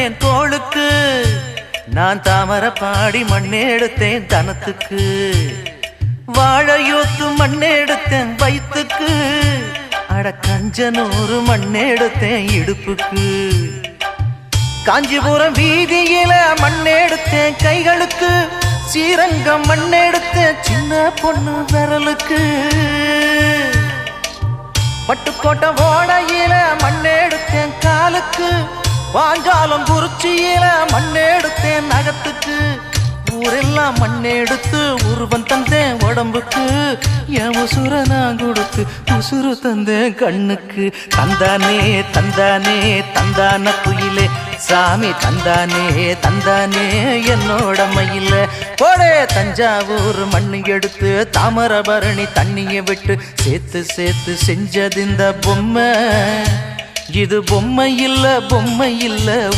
எடுத்தேன் தோளுக்கு. நான் தாமர பாடி மண்ணெடுத்தேன் தனத்துக்கு. வாழையோத்து மண்ணெடுத்தேன் வயிற்றுக்கு அட கஞ்சனூறு மண்ணெடுத்தேன் இடுப்புக்கு. காஞ்சிபுரம் வீதியில மண்ணெடுத்தேன் கைகளுக்கு. ஸ்ரீரங்கம் மண்ணெடுத்தேன் சின்ன பொண்ணு விரலுக்கு. பட்டுக்கோட்டை ஓடையில மண்ணெடுத்தேன் வாஞ்சாலம் குறிச்சியில மண்ணெடுத்தேன் நகத்துக்கு. ஊரெல்லாம் மண்ணெடுத்து உருவம் தந்தேன் உடம்புக்கு. என் உசுர நான் கொடுத்து உசுறு தந்தேன் கண்ணுக்கு. தந்தானே தந்தானே தந்தான குயிலே. சாமி தந்தானே தந்தானே என்னோட மயில. போடே தஞ்சாவூர் மண்ணு எடுத்து தாமரபரணி தண்ணியை விட்டு சேர்த்து சேர்த்து செஞ்சது இந்த பொம்மை. இது பொம்மை இல்ல பொம்மை இல்ல